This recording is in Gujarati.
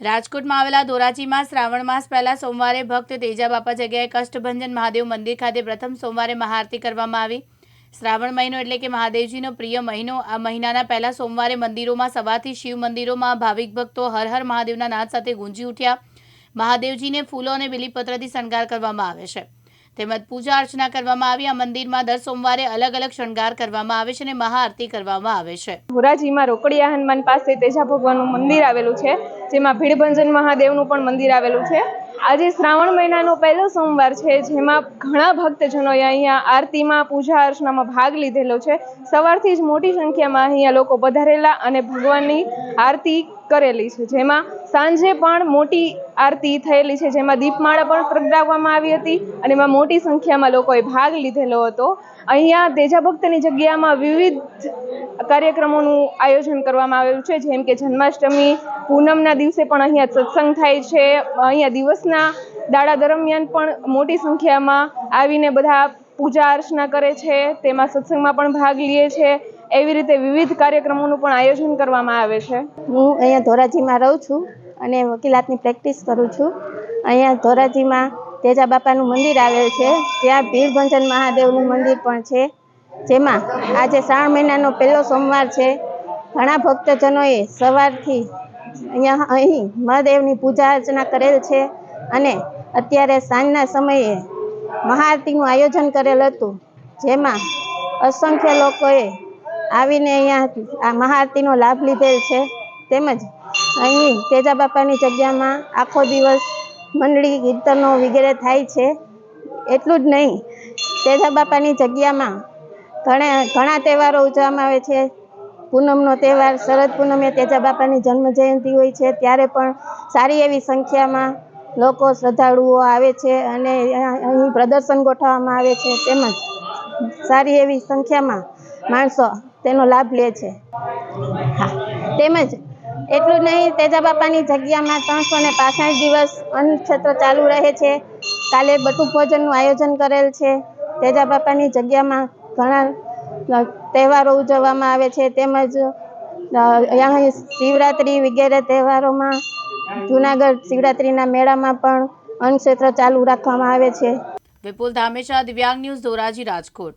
રાજકોટમાં આવેલા ધોરાજીમાં શ્રાવણ માસ પહેલા સોમવારે ભક્ત તેજા બાપા જગ્યાએ કષ્ટભંજન મહાદેવ મંદિર ખાતે પ્રથમ સોમવારે મહાઆરતી કરવામાં આવી. શ્રાવણ મહિનો એટલે કે મહાદેવજીનો પ્રિય મહિનો, આ મહિનાના પહેલા સોમવારે મંદિરોમાં સવારથી શિવ મંદિરોમાં ભાવિક ભક્તો હર હર મહાદેવના નાદ સાથે ગુંજી ઉઠ્યા. મહાદેવજીને ફૂલો અને બિલીપત્રથી શણગાર કરવામાં આવે છે. તેમજ પૂજા અર્ચના કરવામાં આવી. આ મંદિરમાં દર સોમવારે અલગ અલગ શણગાર કરવામાં આવે છે અને મહાઆરતી કરવામાં આવે છે. ધોરાજીમાં રોકડિયા હનુમાન પાસે તેજા ભગવાનનું મંદિર આવેલું છે, જેમાં ભીડભંજન મહાદેવનું પણ મંદિર આવેલું છે. આજે શ્રાવણ મહિનાનો પહેલો સોમવાર છે, જેમાં ઘણા ભક્તજનોએ અહીંયા આરતીમાં, પૂજા અર્ચનામાં ભાગ લીધેલો છે. સવારથી જ મોટી સંખ્યામાં અહીંયા લોકો પધારેલા અને ભગવાનની આરતી કરેલી છે. જેમાં સાંજે પણ મોટી આરતી થયેલી છે. જેમાં દીપમાળા પણ પ્રગટાવવામાં આવી હતી અને એમાં મોટી સંખ્યામાં લોકોએ ભાગ લીધેલો હતો. અહીંયા તેજા ભક્તની જગ્યામાં વિવિધ કાર્યક્રમોનું આયોજન કરવામાં આવેલું છે. જેમ કે જન્માષ્ટમી, પૂનમના દિવસે પણ અહીંયા સત્સંગ થાય છે. અહીંયા દિવસના દાડા દરમિયાન પણ મોટી સંખ્યામાં આવીને બધા પૂજા અર્ચના કરે છે. તેમાં સત્સંગમાં પણ ભાગ લે છે. એવી રીતે વિવિધ કાર્યક્રમોનું પણ આયોજન કરવામાં આવે છે. હું અહીંયા ધોરાજીમાં રહું છું અને વકીલાતની પ્રેક્ટિસ કરું છું. અહીંયા ધોરાજીમાં તેજા બાપાનું મંદિર આવેલ છે. ત્યાં ભીરભંજન મહાદેવનું મંદિર પણ છે. જેમાં આજે શ્રાવણ મહિનાનો પહેલો સોમવાર છે. ઘણા ભક્તજનોએ સવારથી અહીંયા અહીં મહાદેવની પૂજા અર્ચના કરેલ છે અને અત્યારે સાંજના સમયે મહાઆરતીનું આયોજન કરેલ હતું. જેમાં અસંખ્ય લોકોએ આવીને અહીંયા આ મહાઆરતીનો લાભ લીધેલ છે. તેમજ અહીં તેજા બાપાની જગ્યામાં આખો દિવસ મંડળી કીર્તનો વગેરે થાય છે. એટલું જ નહીં, તેજા બાપાની જગ્યામાં ઘણા ઘણા તહેવારો ઉજવવામાં આવે છે. પૂનમનો તહેવાર, શરદ પૂનમે તેજા બાપાની જન્મ જયંતિ હોય છે. ત્યારે પણ સારી એવી સંખ્યામાં લોકો શ્રદ્ધાળુઓ આવે છે અને અહીં પ્રદર્શન ગોઠવવામાં આવે છે. તેમજ સારી એવી સંખ્યામાં માણસો તેનો લાભ લે છે. હા, તેમજ એટલું નહીં, તેજા બાપાની જગ્યામાં ત્રણસો ને પાસઠ દિવસ અન્નક્ષેત્ર ચાલુ રહે છે. કાલે બટુક ભોજનનું આયોજન કરેલ છે. તેજા બાપાની જગ્યામાં ઘણા તહેવારો ઉજવવામાં આવે છે. તેમજ શિવરાત્રિ વગેરે તહેવારોમાં જુનાગઢ શિવરાત્રિના મેળામાં પણ અન્નક્ષેત્ર ચાલુ રાખવામાં આવે છે. વિપુલ ધામેશા દિવ્યાંગ ન્યૂઝ ધોરાજી રાજકોટ.